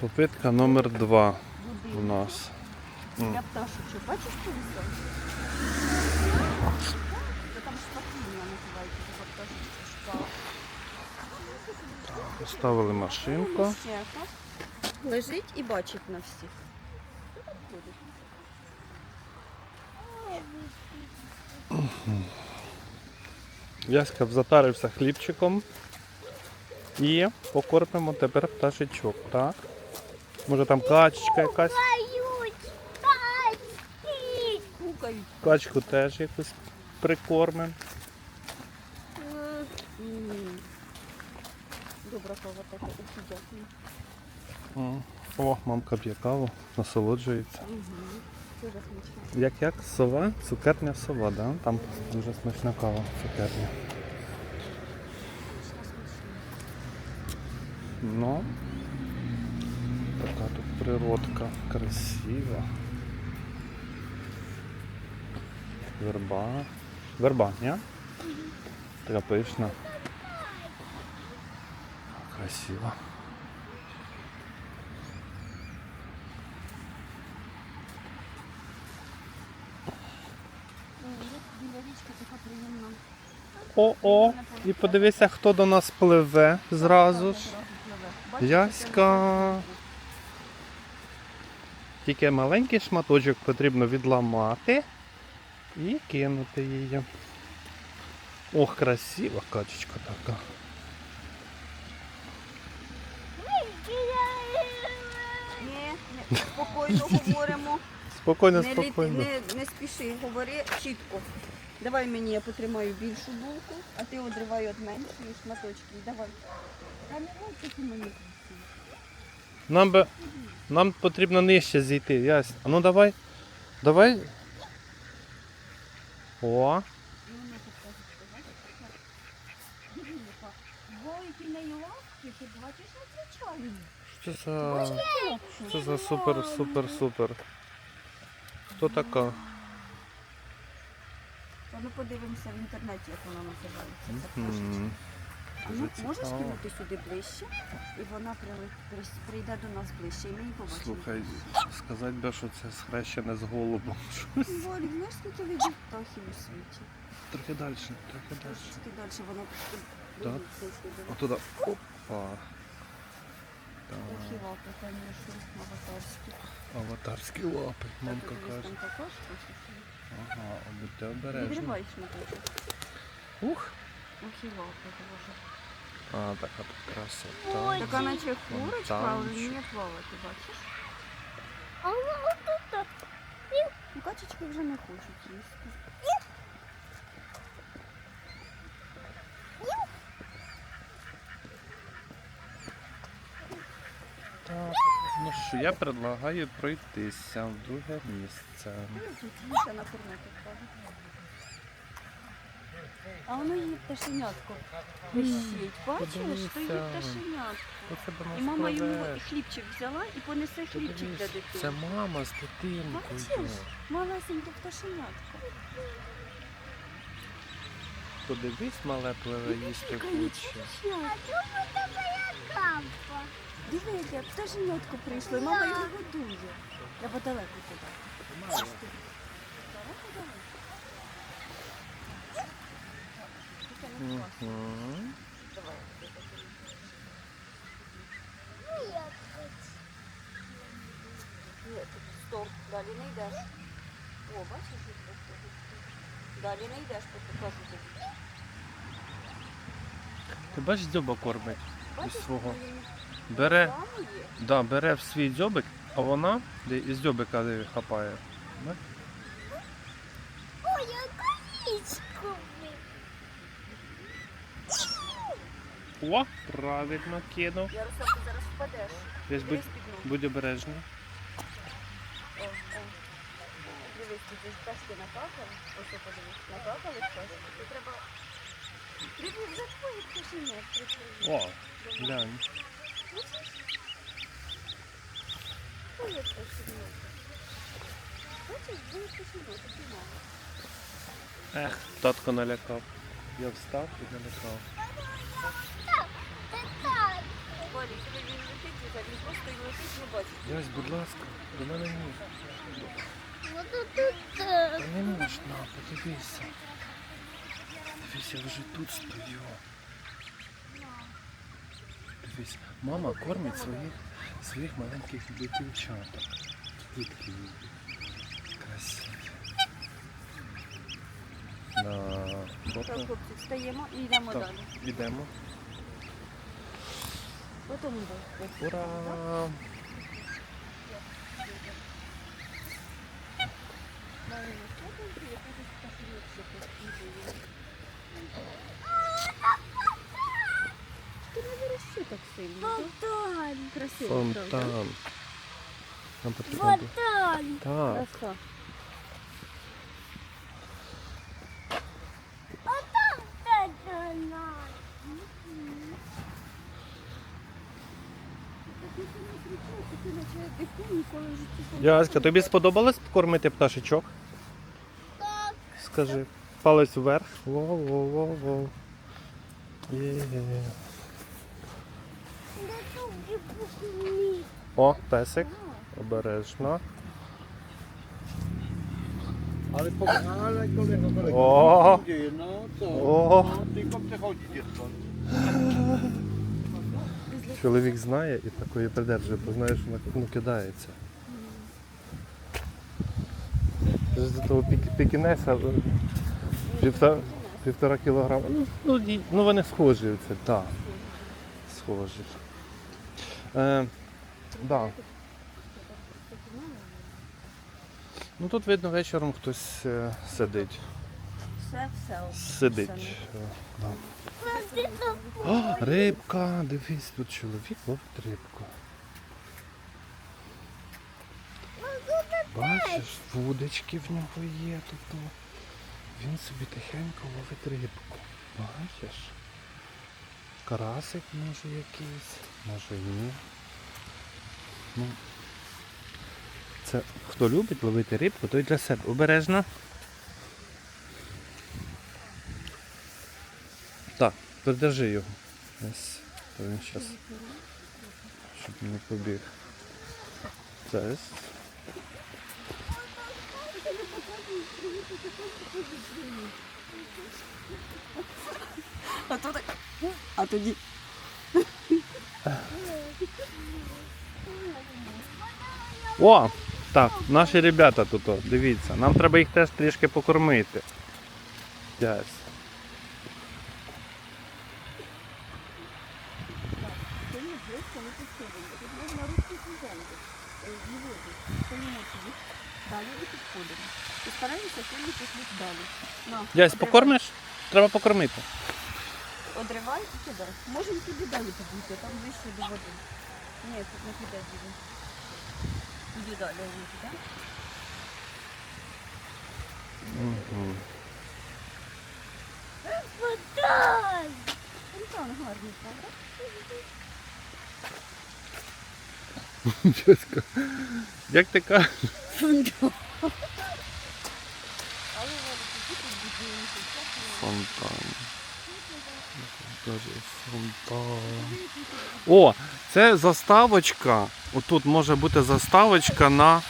Попитка номер два у нас. Я пташечок. Бачиш, що? Це там шпаклівня називається, така пташечка. Поставили машинку. Лежить і бачить на всіх. Яська затарився хлібчиком. І покормимо тепер пташечок, так? Може там качечка якась. Качку теж якусь прикормимо. Добра кава така. Ох, дякую. О, мамка п'є каву, насолоджується. Угу. Як як? Сова? Цукерня сова, да? Там дуже смачна кава, цукерня. Ну, така тут природка красива. Верба. Верба, ні? Така пишна. Красиво. Приємна. О-о! І подивися, хто до нас пливе зразу ж. Яська. Тільки маленький шматочок потрібно відламати і кинути її. Ох, красива качечка така. Ні, спокійно говоримо. Спокійно, Не, спокійно. не, не спіши, говори чітко. Давай мені, я потримаю більшу булку, а ти одривай від меншої шматочки. Давай. Та не мені. Нам би нам потрібно нижче зійти, ясно. А ну давай. Давай. О, що за. Що за супер, супер, супер. Хто така? Ну подивимося в інтернеті, як вона називається. Ну, можеш кинути сюди ближче, і вона прийде до нас ближче, і ми її побачимо. Слухай, сказати би, що це схрещене з голубом. Волі, знаєш, скільки видів птахів у світі? Трохи далі, трохи далі. Трошечки далі воно Так. Отуда. Опа. Так. Охі лапи, конечно, аватарські. Аватарські лапи, мамка каже. Там щось. Ага, будьте обережні. Ух. Лапи, дуже. А, така тут красота. Така наче курочка, але вміє плавати, бачиш? А вот тут Ну, качечки вже не хочуть їсти. Так, ну що, я предлагаю пройтися в друге місце. Ну, Тут на кладуть. А воно її пташенятко вищить. Бачиш, то її пташенятко. І мама йому хлібчик взяла і понесе хлібчик для дитини. Це мама з дитинкою. Бачиш? Малесеньке пташенятко. Подивись, мале пливе, їсти хоче. капа. Диви, яке пташенятко прийшло, і мама його годує. Треба далеко туди. Тільки не класно. Мгм. Давай. Ні, тут стоп, далі не йдеш. О, бачиш, як проходить? Далі не йдеш, покажу тобі. Ти бачиш, дзьоба кормить із свого. Бере, да, бере в свій дзьобик, а вона із дзьобика хапає. О, правильно кинув. Ярослав, ти зараз впадеш. Десь будь, будь обережний. О, о. Дивись, тут пташки накакали. Ось подивись, накакали пташки. Тут треба... Треба за твої пташенят. О, глянь. Твоє пташенят. Бачиш, пташенят, такі мало. Ех, татко налякав. Я встав і налякав. Ясь, будь ласка, до мене ні. Та не можна, подивися. Дивись, я вже тут стою. Дивись, мама кормить своїх, своїх маленьких дитинчаток. Такі красиві. На Так, хлопці, встаємо і йдемо Так, далі. ідемо. Потім йдемо. Ура! Ти не вирощи так сильно. Фонтан. Красиво, правда? Фонтан. Нам потрібно. було- Фонтан. Так. Краса. Фонтан. Яська, тобі сподобалось кормити пташечок? Так. Скажи. Палець вверх. Воу-воу-воу-воу. О, песик. Обережно. Ale, po, ale kolego, kolego. O! No co? O! No, tylko przechodzi dziecko. Чоловік знає і такої придержує, бо знає, що вона ну, кидається. З того пік, пікінеса е, півтора, півтора кілограма. Ну, ну, ну вони схожі це, так. Схожі. Е, да. Ну тут видно вечором хтось е, сидить. Все, все. Сидить. Да. О, рибка, дивись, тут чоловік ловить рибку. Бачиш, вудочки в нього є тут. Він собі тихенько ловить рибку. Бачиш? Карасик може якийсь, може і ні. Ну, це хто любить ловити рибку, той для себе. Обережно. Так, придержи його. Ось, то він зараз. Щоб не побіг. Зараз. А то так. А тоді. О! Так, наші ребята тут, дивіться. Нам треба їх теж трішки покормити. Yes. Сильно близько не підходимо. Тут можна руки землю. Не воду. Стоїмо. Далі і підходимо. І стараємося сильно пішли далі. На, одривай. покормиш? Треба покормити. Одривай і кидай. Можемо туди далі побути, там ближче до води. Ні, тут не піде туди. Туди далі не піде. Угу. фонтан. Фонтан гарний, правда? Як ти кажеш? Фонтан. Фонтан. О, це заставочка. Отут може бути заставочка на